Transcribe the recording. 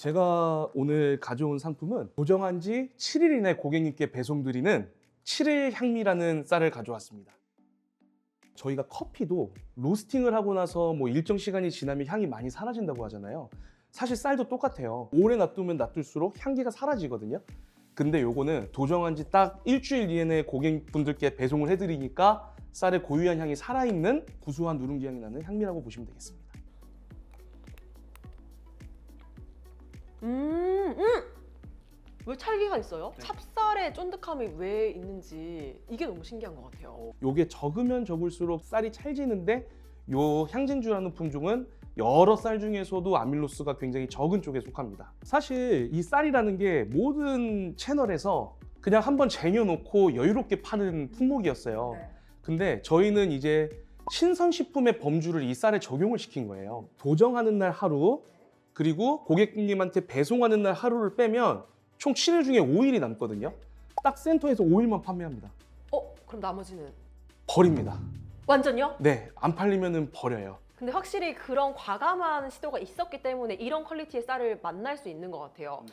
제가 오늘 가져온 상품은 도정한 지 7일 이내 고객님께 배송드리는 7일 향미라는 쌀을 가져왔습니다. 저희가 커피도 로스팅을 하고 나서 뭐 일정 시간이 지나면 향이 많이 사라진다고 하잖아요. 사실 쌀도 똑같아요. 오래 놔두면 놔둘수록 향기가 사라지거든요. 근데 요거는 도정한 지 딱 일주일 이내에 고객분들께 배송을 해드리니까 쌀의 고유한 향이 살아있는 구수한 누룽지 향이 나는 향미라고 보시면 되겠습니다. 음, 음! 왜 찰기가 있어요? 네. 찹쌀의 쫀득함이 왜 있는지 이게 너무 신기한 것 같아요. 요게 적으면 적을수록 쌀이 찰지는데 요 향진주라는 품종은 여러 쌀 중에서도 아밀로스가 굉장히 적은 쪽에 속합니다. 사실 이 쌀이라는 게 모든 채널에서 그냥 한번 쟁여놓고 여유롭게 파는 품목이었어요. 근데 저희는 이제 신선식품의 범주를 이 쌀에 적용을 시킨 거예요. 도정하는 날 하루, 그리고 고객님한테 배송하는 날 하루를 빼면 총 7일 중에 5일이 남거든요. 딱 센터에서 5일만 판매합니다. 어, 그럼 나머지는 버립니다. 완전요? 네, 안 팔리면은 버려요. 근데 확실히 그런 과감한 시도가 있었기 때문에 이런 퀄리티의 쌀을 만날 수 있는 것 같아요.